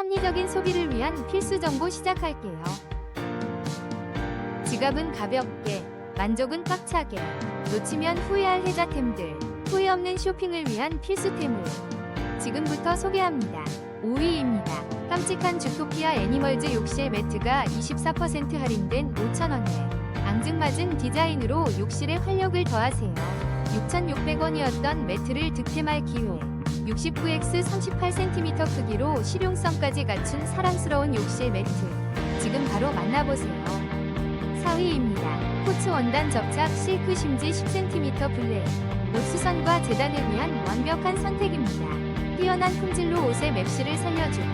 합리적인 소비를 위한 필수 정보 시작할게요. 지갑은 가볍게, 만족은 꽉차게, 놓치면 후회할 혜자템들, 후회 없는 쇼핑을 위한 필수템을 지금부터 소개합니다. 5위입니다. 깜찍한 주토피아 애니멀즈 욕실 매트가 24% 할인된 5,000원에 앙증맞은 디자인으로 욕실에 활력을 더하세요. 6,600원이었던 매트를 득템할 기회. 69x 38cm 크기로 실용성까지 갖춘 사랑스러운 욕실 매트. 지금 바로 만나보세요. 4위입니다. 코츠 원단 접착 실크 심지 10cm 블랙. 옷 수선과 재단을 위한 완벽한 선택입니다. 뛰어난 품질로 옷의 맵시를 살려주고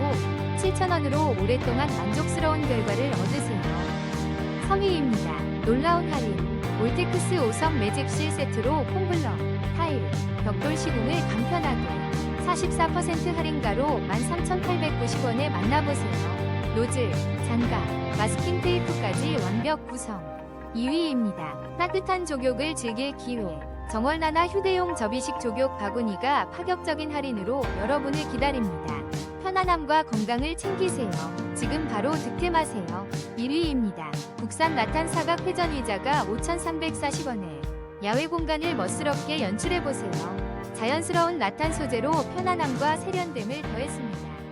7,000원으로 오랫동안 만족스러운 결과를 얻으세요. 3위입니다. 놀라운 할인. 올테크스 5성 매직실 세트로 폼블럭, 타일, 벽돌 시공을 간편하게 44% 할인가로 13,890원에 만나보세요. 노즐, 장갑, 마스킹 테이프까지 완벽 구성. 2위입니다. 따뜻한 조격을 즐길 기회. 정월나나 휴대용 접이식 조격 바구니가 파격적인 할인으로 여러분을 기다립니다. 편안함과 건강을 챙기세요. 지금 바로 득템하세요. 1위입니다. 국산 라탄 사각 회전 의자가 5,340원에 야외 공간을 멋스럽게 연출해보세요. 자연스러운 라탄 소재로 편안함과 세련됨을 더했습니다.